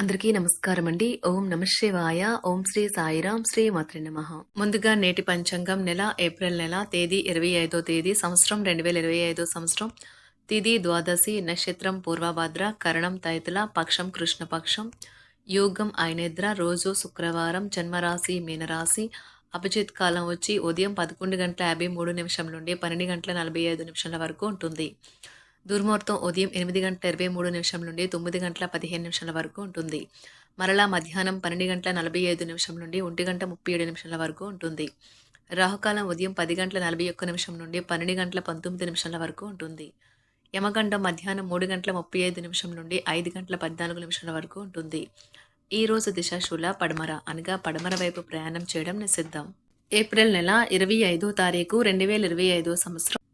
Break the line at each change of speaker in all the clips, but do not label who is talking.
అందరికీ నమస్కారం అండి ఓం నమశివాయ ఓం శ్రీ సాయిరాం. శ్రీ మాత్రి నమ. ముందుగా నేటి పంచాంగం నెల ఏప్రిల్ నెల తేదీ ఇరవై ఐదో తేదీ సంవత్సరం రెండు వేల ఇరవై ఐదో సంవత్సరం. తిది ద్వాదశి నక్షత్రం పూర్వభద్ర కరణం తైతుల పక్షం కృష్ణపక్షం. యోగం ఐనేద్ర రోజు శుక్రవారం జన్మరాశి మీనరాశి. అభిజిత్ కాలం వచ్చి ఉదయం పదకొండు గంటల యాభై మూడు నిమిషం నుండి పన్నెండు గంటల నలభై ఐదు నిమిషాల వరకు ఉంటుంది. దుర్ముహూర్తం ఉదయం ఎనిమిది గంటల ఇరవై మూడు నిమిషం నుండి తొమ్మిది గంటల పదిహేను నిమిషాల వరకు ఉంటుంది. మరలా మధ్యాహ్నం పన్నెండు గంటల నలభై ఐదు నిమిషం నుండి ఒంటి గంట ముప్పై ఏడు నిమిషాల వరకు ఉంటుంది. రాహుకాలం ఉదయం పది గంటల నలభై ఒక్క నిమిషం నుండి పన్నెండు గంటల పంతొమ్మిది నిమిషాల వరకు ఉంటుంది. యమగండం మధ్యాహ్నం మూడు గంటల ముప్పై ఐదు నిమిషం నుండి ఐదు గంటల పద్నాలుగు నిమిషాల వరకు ఉంటుంది. ఈ రోజు దిశాశూల పడమర అనగా పడమర వైపు ప్రయాణం చేయడం నిషిద్ధం. ఏప్రిల్ నెల ఇరవై ఐదో తారీఖు రెండు వేల ఇరవై ఐదో సంవత్సరం.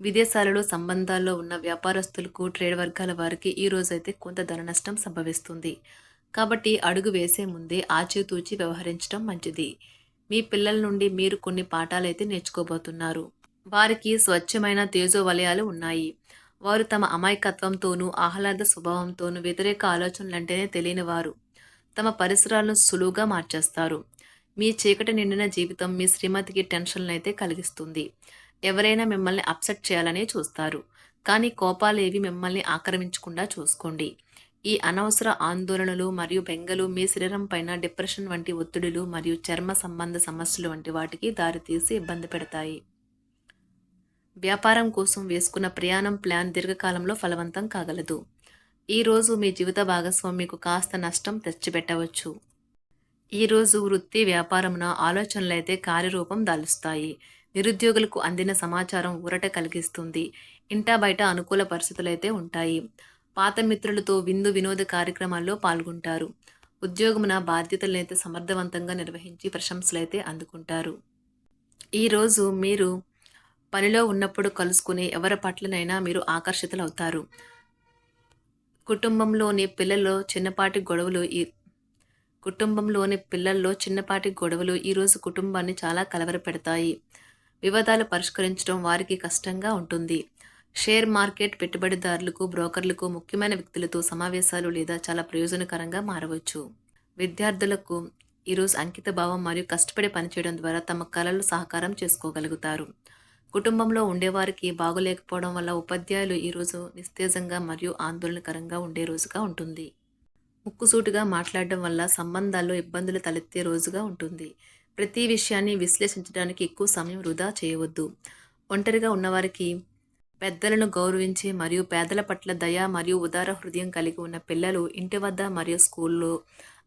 విదేశాలలో సంబంధాల్లో ఉన్న వ్యాపారస్తులకు ట్రేడ్ వర్గాల వారికి ఈ రోజైతే కొంత ధన నష్టం సంభవిస్తుంది. కాబట్టి అడుగు వేసే ముందే ఆచితూచి వ్యవహరించడం మంచిది. మీ పిల్లల నుండి మీరు కొన్ని పాఠాలైతే నేర్చుకోబోతున్నారు. వారికి స్వచ్ఛమైన తేజో వలయాలు ఉన్నాయి. వారు తమ అమాయకత్వంతోనూ ఆహ్లాద స్వభావంతోనూ వ్యతిరేక ఆలోచనలంటేనే తెలియని వారు. తమ పరిసరాలను సులువుగా మార్చేస్తారు. మీ చీకటి నిండిన జీవితం మీ శ్రీమతికి టెన్షన్లు అయితే కలిగిస్తుంది. ఎవరైనా మిమ్మల్ని అప్సెట్ చేయాలనే చూస్తారు. కానీ కోపాలేవి మిమ్మల్ని ఆక్రమించకుండా చూసుకోండి. ఈ అనవసర ఆందోళనలు మరియు బెంగలు మీ శరీరం పైన డిప్రెషన్ వంటి ఒత్తిడులు మరియు చర్మ సంబంధ సమస్యలు వంటి వాటికి దారితీసి ఇబ్బంది పెడతాయి. వ్యాపారం కోసం వేసుకున్న ప్రయాణం ప్లాన్ దీర్ఘకాలంలో ఫలవంతం కాగలదు. ఈరోజు మీ జీవిత భాగస్వామి మీకు కాస్త నష్టం తెచ్చిపెట్టవచ్చు. ఈరోజు వృత్తి వ్యాపారమున ఆలోచనలైతే కార్యరూపం దాలుస్తాయి. నిరుద్యోగులకు అందిన సమాచారం ఊరట కలిగిస్తుంది. ఇంటా బయట అనుకూల పరిస్థితులైతే ఉంటాయి. పాత మిత్రులతో విందు వినోద కార్యక్రమాల్లో పాల్గొంటారు. ఉద్యోగమున బాధ్యతలనైతే సమర్థవంతంగా నిర్వహించి ప్రశంసలైతే అందుకుంటారు. ఈరోజు మీరు పనిలో ఉన్నప్పుడు కలుసుకునే ఎవరి పట్లనైనా మీరు ఆకర్షితులవుతారు. కుటుంబంలోని పిల్లల్లో చిన్నపాటి గొడవలు ఈ కుటుంబంలోని పిల్లల్లో చిన్నపాటి గొడవలు ఈరోజు కుటుంబాన్ని చాలా కలవరపెడతాయి. వివాదాలు పరిష్కరించడం వారికి కష్టంగా ఉంటుంది. షేర్ మార్కెట్ పెట్టుబడిదారులకు బ్రోకర్లకు ముఖ్యమైన వ్యక్తులతో సమావేశాలు లేదా చాలా ప్రయోజనకరంగా మారవచ్చు. విద్యార్థులకు ఈరోజు అంకిత భావం మరియు కష్టపడి పనిచేయడం ద్వారా తమ కళలు సహకారం చేసుకోగలుగుతారు. కుటుంబంలో ఉండేవారికి బాగోలేకపోవడం వల్ల ఉపాధ్యాయులు ఈరోజు నిస్తేజంగా మరియు ఆందోళనకరంగా ఉండే రోజుగా ఉంటుంది. ముక్కుసూటుగా మాట్లాడడం వల్ల సంబంధాల్లో ఇబ్బందులు తలెత్తే రోజుగా ఉంటుంది. ప్రతి విషయాన్ని విశ్లేషించడానికి ఎక్కువ సమయం వృధా చేయవద్దు. ఒంటరిగా ఉన్నవారికి పెద్దలను గౌరవించే మరియు పేదల పట్ల దయ మరియు ఉదార హృదయం కలిగి ఉన్న పిల్లలు ఇంటి వద్ద మరియు స్కూల్లో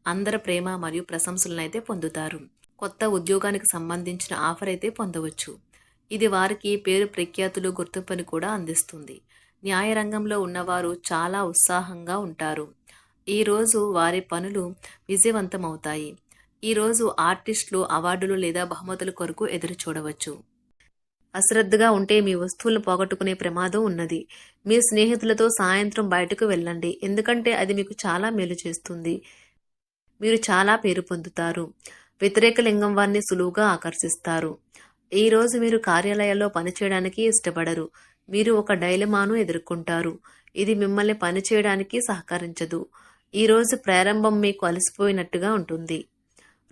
అందరి ప్రేమ మరియు ప్రశంసలను అయితే పొందుతారు. కొత్త ఉద్యోగానికి సంబంధించిన ఆఫర్ అయితే పొందవచ్చు. ఇది వారికి పేరు ప్రఖ్యాతులు గుర్తింపుని కూడా అందిస్తుంది. న్యాయ రంగంలో ఉన్నవారు చాలా ఉత్సాహంగా ఉంటారు. ఈరోజు వారి పనులు విజయవంతమవుతాయి. ఈరోజు ఆర్టిస్టులు అవార్డులు లేదా బహుమతుల కొరకు ఎదురు చూడవచ్చు. అశ్రద్ధగా ఉంటే మీ వస్తువులను పోగొట్టుకునే ప్రమాదం ఉన్నది. మీ స్నేహితులతో సాయంత్రం బయటకు వెళ్ళండి. ఎందుకంటే అది మీకు చాలా మేలు చేస్తుంది. మీరు చాలా పేరు పొందుతారు. వ్యతిరేక లింగం వారిని సులువుగా ఆకర్షిస్తారు. ఈ రోజు మీరు కార్యాలయాల్లో పనిచేయడానికి ఇష్టపడరు. మీరు ఒక డైలమాను ఎదుర్కొంటారు. ఇది మిమ్మల్ని పనిచేయడానికి సహకరించదు. ఈరోజు ప్రారంభం మీకు అలసిపోయినట్టుగా ఉంటుంది.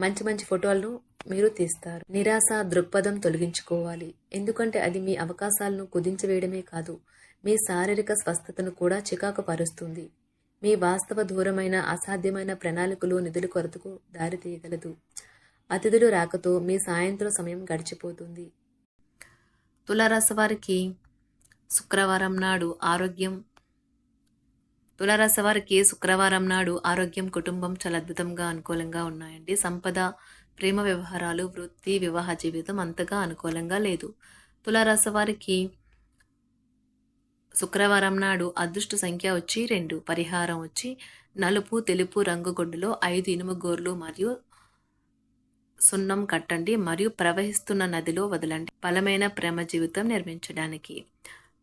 మంచి మంచి ఫోటోలను మీరు తీస్తారు. నిరాశ దృక్పథం తొలగించుకోవాలి. ఎందుకంటే అది మీ అవకాశాలను కుదించివేయడమే కాదు మీ శారీరక స్వస్థతను కూడా చికాకు పరుస్తుంది మీ వాస్తవ దూరమైన అసాధ్యమైన ప్రణాళికలు నిధుల కొరతకు దారితీయగలదు అతిథులు రాకతో మీ సాయంత్రం సమయం గడిచిపోతుంది. తులారాశి వారికి శుక్రవారం నాడు ఆరోగ్యం తులారాశి వారికి శుక్రవారం నాడు ఆరోగ్యం కుటుంబం చాలా అద్భుతంగా అనుకూలంగా ఉన్నాయండి. సంపద ప్రేమ వ్యవహారాలు వృత్తి వివాహ జీవితం అంతగా అనుకూలంగా లేదు. తులారాశి వారికి శుక్రవారం నాడు అదృష్ట సంఖ్య వచ్చి రెండు పరిహారం వచ్చి నలుపు తెలుపు రంగు గుండులో ఐదు ఇనుము గోర్లు మరియు సున్నం కట్టండి. మరియు ప్రవహిస్తున్న నదిలో వదలండి. బలమైన ప్రేమ జీవితం నిర్మించడానికి.